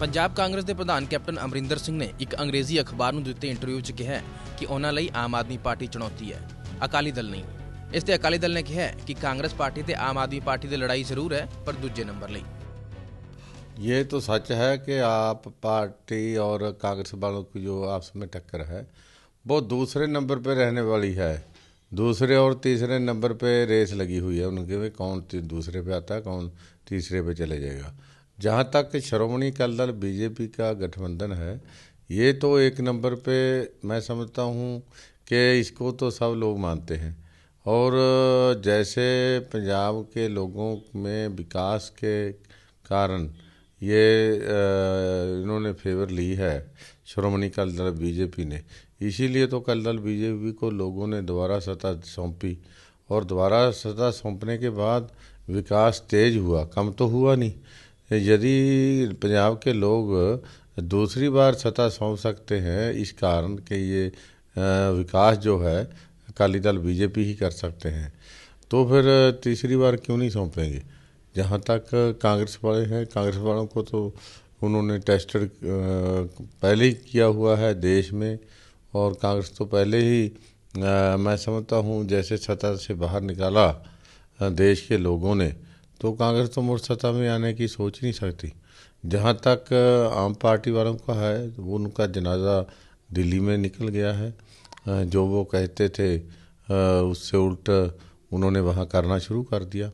ਪੰਜਾਬ ਕਾਂਗਰਸ ਦੇ ਪ੍ਰਧਾਨ ਕੈਪਟਨ ਅਮਰਿੰਦਰ ਸਿੰਘ ਨੇ ਇੱਕ ਅੰਗਰੇਜ਼ੀ ਅਖਬਾਰ ਨੂੰ ਦਿੱਤੇ ਇੰਟਰਵਿਊ 'ਚ ਕਿਹਾ ਹੈ ਕਿ ਉਹਨਾਂ ਲਈ ਆਮ ਆਦਮੀ ਪਾਰਟੀ ਚੁਣੌਤੀ ਹੈ ਅਕਾਲੀ ਦਲ ਨਹੀਂ ਇਸ ਤੇ ਅਕਾਲੀ ਦਲ ਨੇ ਕਿਹਾ ਹੈ ਕਿ ਕਾਂਗਰਸ ਪਾਰਟੀ ਤੇ ਆਮ ਆਦਮੀ ਪਾਰਟੀ ਦੀ ਲੜਾਈ ਜ਼ਰੂਰ ਹੈ ਪਰ ਦੂਜੇ ਨੰਬਰ ਲਈ ये तो सच है कि आप पार्टी और कांग्रेस वालों की जो आपस में टक्कर है वो दूसरे नंबर पे रहने वाली है दूसरे और तीसरे नंबर पे रेस लगी हुई है उनके में कौन ती- दूसरे पे आता है कौन तीसरे पे चले जाएगा जहाँ तक श्रोमणी अकाली दल बीजेपी का गठबंधन है, ये तो एक नंबर पे मैं समझता हूँ कि इसको तो सब लोग मानते हैं। और जैसे पंजाब के लोगों में विकास के कारण ये इन्होंने फेवर ली है श्रोमणी अकाली दल बीजेपी ने। इसीलिए तो अकाली दल बीजेपी को लोगों ने दोबारा सत्ता सौंपी। और दोबारा सत्ता सौंपने के बाद विकास तेज हुआ, कम तो हुआ नहीं। यदि पंजाब के लोग दूसरी बार सत्ता सौंप सकते हैं, इस कारण कि ये विकास जो है, अकाली दल बीजेपी ही कर सकते हैं। तो फिर तीसरी बार क्यों नहीं सौंपेंगे? जहाँ तक कांग्रेस वाले हैं, कांग्रेस वालों को तो उन्होंने टेस्टेड पहले ही किया हुआ है देश में, और कांग्रेस तो पहले ही मैं समझता हूँ जैसे सत्ता से बाहर निकाला देश के लोगों ने तो कांग्रेस तो मुड़ सत्ता में आने की सोच नहीं सकती। जहाँ तक आम पार्टी वालों का है, वो उनका जनाजा दिल्ली में निकल गया है। जो वो कहते थे उससे उल्ट उन्होंने वहाँ करना शुरू कर दिया।